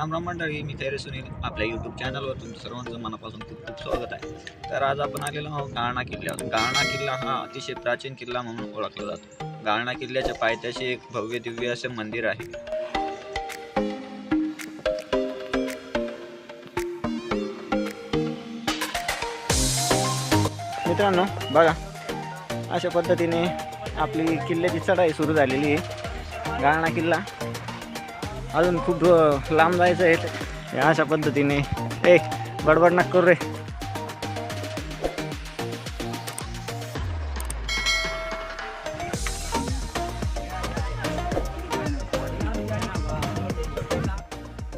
राम राम मंडळी मी खैरे सुनील. आपल्या यूट्यूब चॅनलवर तुमचं सर्वांचं मनापासून खूप खूप स्वागत आहे. तर आज आपण आलेलो आहोत गाळणा किल्ल्यावर गाळणा किल्ला हा अतिशय प्राचीन किल्ला म्हणून ओळखला जातो. गाळणा किल्ल्याच्या पायथ्याशी एक भव्य दिव्य असे मंदिर आहे. मित्रांनो बघा. अशा पद्धतीने आपली किल्ल्याची चढाई सुरू झालेली आहे. गाळणा किल्ला. अजून खूप लांब जायचं आहे. अशा पद्धतीने. ए बडबड नका करू रे.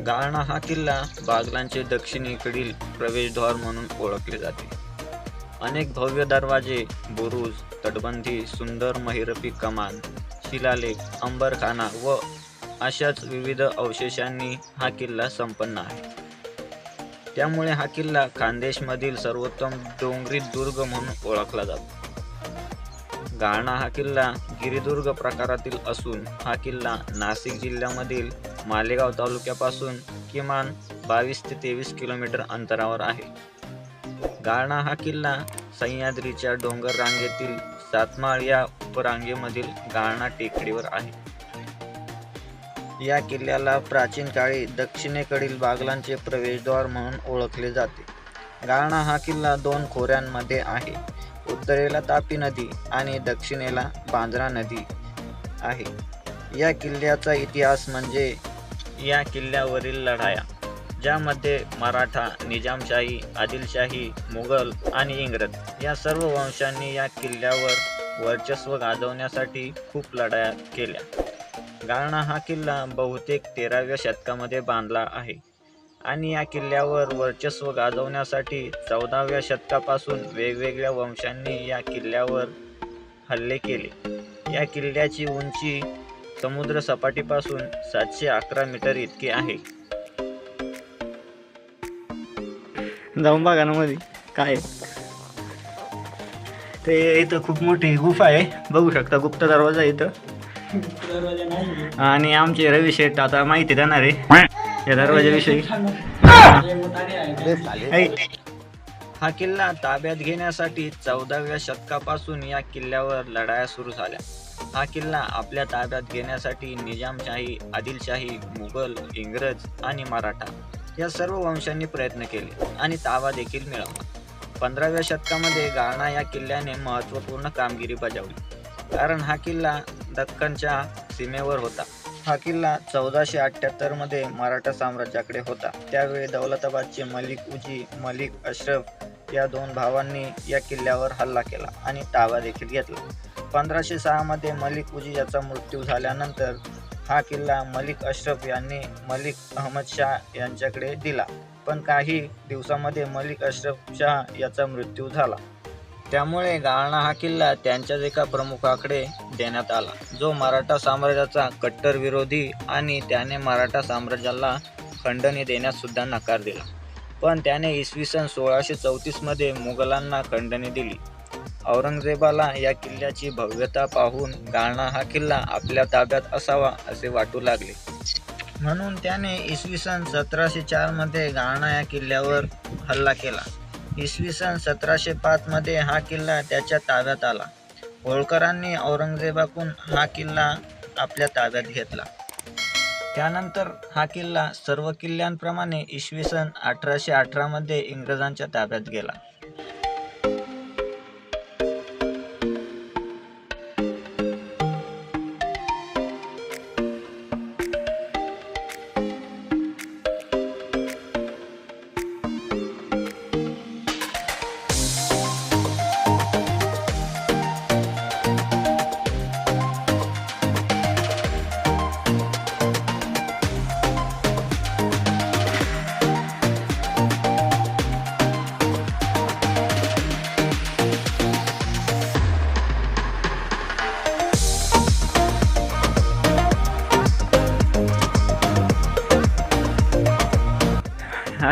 गाळणा हा किल्ला बागलांचे दक्षिणेकडील प्रवेशद्वार म्हणून ओळखले जाते. अनेक भव्य दरवाजे बुरुज तटबंदी सुंदर महिरपी कमान शिलालेख अंबरखाना व अशाच विविध अवशेषांनी हा किल्ला संपन्न आहे. त्यामुळे हा किल्ला खानदेशमधील सर्वोत्तम डोंगरी दुर्ग म्हणून ओळखला जातो. गाळणा हा किल्ला गिरिदुर्ग प्रकारातील असून हा किल्ला नाशिक जिल्ह्यामधील मालेगाव तालुक्यापासून किमान बावीस ते तेवीस किलोमीटर अंतरावर आहे. गाळणा हा किल्ला सह्याद्रीच्या डोंगर रांगेतील सातमाळ या उपरांगेमधील गाळणा टेकडीवर आहे. या किल्ल्याला प्राचीन काळी दक्षिणेकडील बागलांचे प्रवेशद्वार म्हणून ओळखले जाते. राणा हा किल्ला दोन खोऱ्यांमध्ये आहे. उत्तरेला तापी नदी आणि दक्षिणेला बांद्रा नदी आहे. या किल्ल्याचा इतिहास म्हणजे या किल्ल्यावरील लढाया ज्यामध्ये मराठा निजामशाही आदिलशाही मुघल आणि इंग्रज या सर्व वंशांनी या किल्ल्यावर वर्चस्व गाजवण्यासाठी खूप लढाया केल्या. गाळणा हा किल्ला बहुतेक तेराव्या शतकामध्ये बांधला आहे. आणि या किल्ल्यावर वर्चस्व गाजवण्यासाठी चौदाव्या शतकापासून वेगवेगळ्या वंशांनी या किल्ल्यावर हल्ले केले. या किल्ल्याची उंची समुद्र सपाटीपासून सातशे अकरा मीटर इतकी आहे. जाऊन बघा ना मध्ये काय. ते इथं खूप मोठी गुफा आहे. बघू शकता गुप्त दरवाजा इथं. आणि आमचे रवी शेठ आता माहिती देणार आहे. या दरवाजाविषयी हा किल्ला ताब्यात घेण्यासाठी चौदाव्या शतकापासून या किल्ल्यावर लढाया सुरू झाल्या. हा किल्ला आपल्या ताब्यात घेण्यासाठी निजामशाही आदिलशाही मुघल इंग्रज आणि मराठा या सर्व वंशांनी प्रयत्न केले आणि ताबा देखील मिळवला. पंधराव्या शतकामध्ये गाणा या किल्ल्याने महत्त्वपूर्ण कामगिरी बजावली. कारण हा किल्ला दख्खनच्या सीमेवर होता. हा किल्ला चौदाशे अठ्ठ्याहत्तरमध्ये मराठा साम्राज्याकडे होता. त्यावेळी दौलताबादचे मलिक उजी मलिक अशरफ या दोन भावांनी या किल्ल्यावर हल्ला केला आणि ताबा देखील घेतला. पंधराशे सहामध्ये मलिक उजी याचा मृत्यू झाल्यानंतर हा किल्ला मलिक अशरफ यांनी मलिक अहमद शाह यांच्याकडे दिला. पण काही दिवसामध्ये मलिक अशरफ शाह याचा मृत्यू झाला. त्यामुळे गाळणा हा किल्ला त्यांच्याच एका प्रमुखाकडे देण्यात आला जो मराठा साम्राज्याचा कट्टर विरोधी आणि त्याने मराठा साम्राज्याला खंडणी देण्यास सुद्धा नकार दिला. पण त्याने इसवी सन सोळाशे चौतीसमध्ये मुघलांना खंडणी दिली. औरंगजेबाला या किल्ल्याची भव्यता पाहून गाळणा हा किल्ला आपल्या ताब्यात असावा असे वाटू लागले. म्हणून त्याने इसवी सन सतराशे चारमध्ये गाळणा या किल्ल्यावर हल्ला केला. इसवी सन सतराशे पाचमध्ये हा किल्ला त्याच्या ताब्यात आला. होळकरांनी औरंगजेबाकडून हा किल्ला आपल्या ताब्यात घेतला. त्यानंतर हा किल्ला सर्व किल्ल्यांप्रमाणे इसवी सन अठराशे अठरामध्ये इंग्रजांच्या ताब्यात गेला.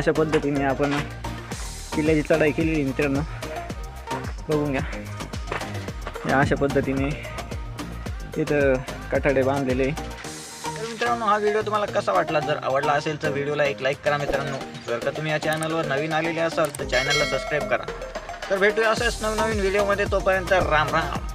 अशा पद्धतीने आपण किल्ल्याची चढाई केलेली मित्रांनो. बघून घ्या. या अशा पद्धतीने इथं कठाडे बांधलेले तर मित्रांनो हा व्हिडिओ तुम्हाला कसा वाटला? जर आवडला असेल तर व्हिडिओला एक लाईक करा मित्रांनो. जर का तुम्ही या चॅनलवर नवीन आलेले असाल तर चॅनलला सबस्क्राईब करा. तर भेटूया असेच नवनवीन व्हिडिओमध्ये तोपर्यंत राम राम.